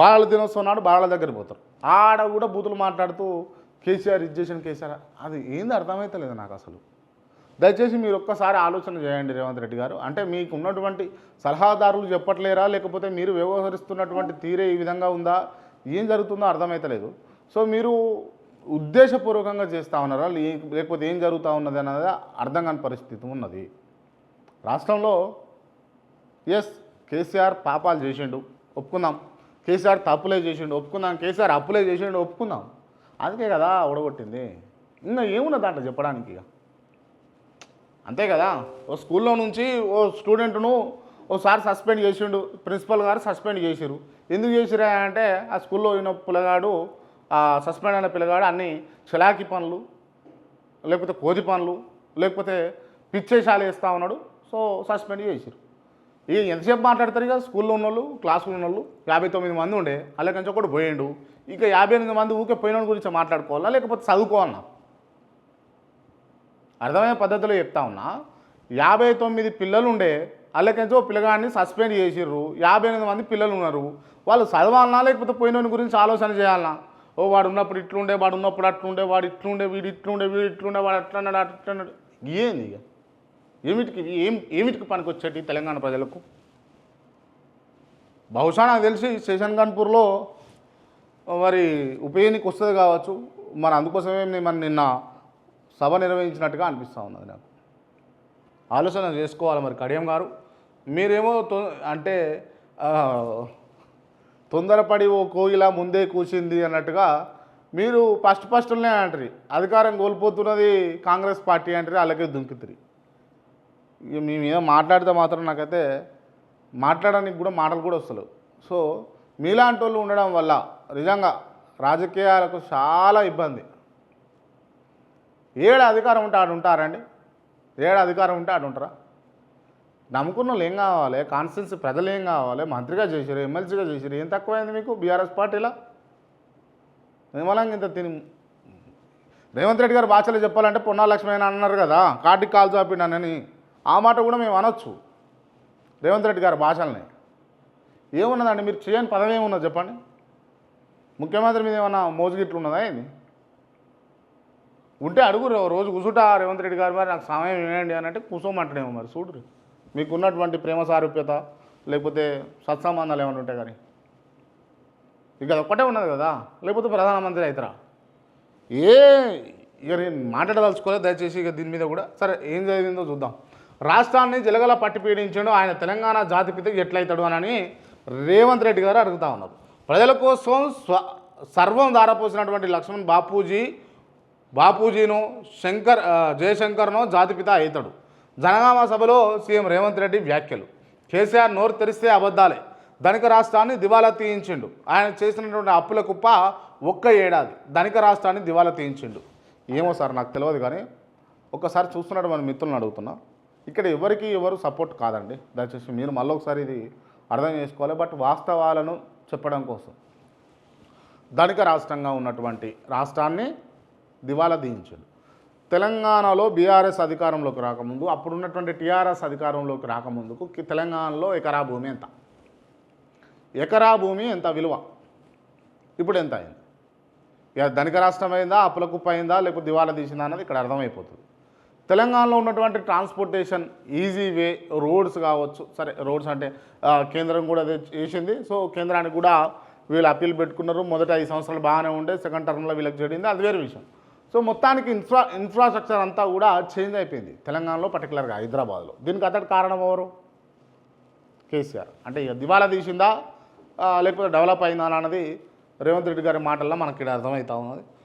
బాలల దినోత్సవం నాడు బాలల దగ్గర పోతారు. ఆడ కూడా బూతులు మాట్లాడుతూ కేసీఆర్ ఇది చేసిన కేసీఆర్ అది ఏంది అర్థమవుతలేదు నాకు అసలు. దయచేసి మీరు ఒక్కసారి ఆలోచన చేయండి రేవంత్ రెడ్డి గారు. అంటే మీకు ఉన్నటువంటి సలహాదారులు చెప్పట్లేరా? లేకపోతే మీరు వ్యవహరిస్తున్నటువంటి తీరే ఈ విధంగా ఉందా? ఏం జరుగుతుందో అర్థమైతలేదు. సో మీరు ఉద్దేశపూర్వకంగా చేస్తూ ఉన్నారా? లేకపోతే ఏం జరుగుతూ ఉన్నది అన్నది అర్థం కాని పరిస్థితి ఉన్నది. రాష్ట్రంలో ఎస్ కేసీఆర్ పాపాలు చేసిండు. ఒప్పుకుందాం. కేసీఆర్ తప్పులే చేసిండు ఒప్పుకుందాం కేసీఆర్ అప్పులే చేసిండు ఒప్పుకుందాం. అందుకే కదా ఓడగొట్టింది. ఇంకా ఏమున్నా దాంట్లో చెప్పడానికి ఇక? అంతే కదా? ఓ స్కూల్లో నుంచి ఓ స్టూడెంట్ను ఓసారి సస్పెండ్ చేసిండు ప్రిన్సిపల్ గారు సస్పెండ్ చేసిరు ఎందుకు చేసిరా అంటే ఆ స్కూల్లో ఉన్న పిల్లగాడు ఆ సస్పెండ్ అయిన పిల్లగాడు అన్ని చిలాకి పనులు లేకపోతే కోతి పనులు లేకపోతే పిచ్చేశాలు వేస్తూ ఉన్నాడు. సో సస్పెండ్ చేసిరు ఇక ఎంతసేపు మాట్లాడతారు ఇక? స్కూల్లో ఉన్నోళ్ళు క్లాసులో ఉన్నోళ్ళు యాభై తొమ్మిది మంది ఉండే అలాగంచి ఒకటి పోయిండు. ఇక యాభై ఎనిమిది మంది ఊకే పోయిన గురించి మాట్లాడుకోవాలా? లేకపోతే చదువుకోవాలన్నా అర్థమయ్యే పద్ధతిలో చెప్తా ఉన్నా యాభై తొమ్మిది పిల్లలు ఉండే అల్లకించి ఓ పిల్లగాడిని సస్పెండ్ చేసిర్రు. యాభై ఎనిమిది మంది పిల్లలు ఉన్నారు. వాళ్ళు చదవాలన్నా లేకపోతే పోయిన గురించి ఆలోచన చేయాలన్నా ఓ వాడు ఉన్నప్పుడు ఇట్లుండే వాడు ఉన్నప్పుడు అట్లుండే వాడు ఇట్లుండే వీడు ఇట్లుండే వీడు ఇట్లుండే వాడు అట్లన్నాడు అట్లన్నాడు. ఏంది ఇక? ఏమిటికి ఏం ఏమిటికి పనికొచ్చేటి తెలంగాణ ప్రజలకు? బహుశా నాకు తెలిసి శేషన్ కాన్పూర్లో మరి ఉప ఎన్నిక వస్తుంది కావచ్చు. మరి అందుకోసమే నేను నిన్న సభ నిర్వహించినట్టుగా అనిపిస్తూ ఉన్నది నాకు. ఆలోచన చేసుకోవాలి మరి కడియం గారు. మీరేమో తొ అంటే తొందరపడి ఓ కోయిల ముందే కూసింది అన్నట్టుగా మీరు ఫస్ట్ ఫస్ట్నే అంటారు. అధికారం కోల్పోతున్నది కాంగ్రెస్ పార్టీ అంటారు అలాగే దుంకుతుంది ఇక మీ మాట్లాడితే మాత్రం నాకైతే మాట్లాడడానికి కూడా మాటలు కూడా వస్తలేవు. సో మీలాంటి వాళ్ళు ఉండడం వల్ల నిజంగా రాజకీయాలకు చాలా ఇబ్బంది. ఏడు అధికారం ఉంటే ఆడు ఉంటారండి. ఏడు అధికారం ఉంటే ఆడు ఉంటారా? నమ్ముకున్న వాళ్ళు ఏం కావాలి? కాన్స్టిట్యున్సీ ప్రజలు ఏం కావాలి? మంత్రిగా చేసారు ఎమ్మెల్సీగా చేసారు ఏం తక్కువైంది మీకు బీఆర్ఎస్ పార్టీలా? నిర్మలంగా ఇంత తిని రేవంత్ రెడ్డి గారు భాషలో చెప్పాలంటే పొన్నా లక్ష్మణ అన్నారు కదా కార్డిక్ కాల్ చాపిండనని ఆ మాట కూడా మేము అనొచ్చు. రేవంత్ రెడ్డి గారి భాషల్ని. ఏమున్నదండి? మీరు చేయని పదవి ఏమున్నది చెప్పండి? ముఖ్యమంత్రి మీద ఏమన్నా మోజుగిట్లు ఉన్నదా ఏంది? ఉంటే అడుగురు రోజు కూసుట రేవంత్ రెడ్డి గారు మరి నాకు సమయం ఇవ్వండి అని అంటే కూసోమంటేమో మరి. చూడరు మీకు ఉన్నటువంటి ప్రేమ సారూప్యత లేకపోతే సత్సంబంధాలు ఏమైనా ఉంటాయి కానీ ఇక అది ఒక్కటే ఉన్నది కదా? లేకపోతే ప్రధానమంత్రి అవుతారా? ఏ ఇక నేను మాట్లాడదలుచుకోలేదు. దయచేసి ఇక దీని మీద కూడా. సరే ఏం జరిగిందో చూద్దాం. రాష్ట్రాన్ని జలగల పట్టి పీడించాడు. ఆయన తెలంగాణ జాతిపిత ఎట్లయితాడు అని రేవంత్ రెడ్డి గారు అడుగుతా ఉన్నారు. ప్రజల కోసం స్వ సర్వం దారపోసినటువంటి లక్ష్మణ్ బాపూజీ బాపూజీను శంకర్ జయశంకర్ను జాతిపిత అవుతాడు జనగామ సభలో సీఎం రేవంత్ రెడ్డి వ్యాఖ్యలు. కేసీఆర్ నోరు తెరిస్తే అబద్ధాలే. ధనిక రాష్ట్రాన్ని దివాలా తీయించిండు. ఆయన చేసినటువంటి అప్పుల కుప్ప ఒక్క ఏడాది ధనిక రాష్ట్రాన్ని దివాలా తీయించిండు. ఏమో సార్ నాకు తెలియదు కానీ ఒక్కసారి చూస్తున్నట్టు మన మిత్రులను అడుగుతున్నా. ఇక్కడ ఎవరికి ఎవరు సపోర్ట్ కాదండి. దయచేసి మీరు మళ్ళీ ఒకసారి ఇది అర్థం చేసుకోవాలి. బట్ వాస్తవాలను చెప్పడం కోసం ధనిక రాష్ట్రంగా ఉన్నటువంటి రాష్ట్రాన్ని దివాలా దీయించాడు తెలంగాణలో బీఆర్ఎస్ అధికారంలోకి రాకముందు అప్పుడు ఉన్నటువంటి టీఆర్ఎస్ అధికారంలోకి రాకముందుకు తెలంగాణలో ఎకరా భూమి ఎంత? ఎకరా భూమి ఎంత విలువ? ఇప్పుడు ఎంత అయింది? ఇక ధనిక రాష్ట్రం అయిందా అప్పుల కుప్ప అయిందా లేకపోతే దివాలా తీసిందా అన్నది ఇక్కడ అర్థమైపోతుంది. తెలంగాణలో ఉన్నటువంటి ట్రాన్స్పోర్టేషన్ ఈజీ వే రోడ్స్ కావచ్చు. సరే రోడ్స్ అంటే కేంద్రం కూడా అదే చేసింది. సో కేంద్రానికి కూడా వీళ్ళు అప్పీల్ పెట్టుకున్నారు. మొదట ఐదు సంవత్సరాలు బాగానే ఉండే సెకండ్ టర్మ్లో వీళ్ళకి జరిగింది. అది వేరే విషయం. సో మొత్తానికి ఇన్ఫ్రా ఇన్ఫ్రాస్ట్రక్చర్ అంతా కూడా చేంజ్ అయిపోయింది. తెలంగాణలో పర్టికులర్గా హైదరాబాద్లో. దీనికి అతడి కారణం ఎవరు? కేసీఆర్. అంటే ఇక దివాలా తీసిందా? లేకపోతే డెవలప్ అయిందా అన్నది రేవంత్ రెడ్డి గారి మాటల్లో మనకి ఇక్కడ అర్థమవుతా ఉన్నది.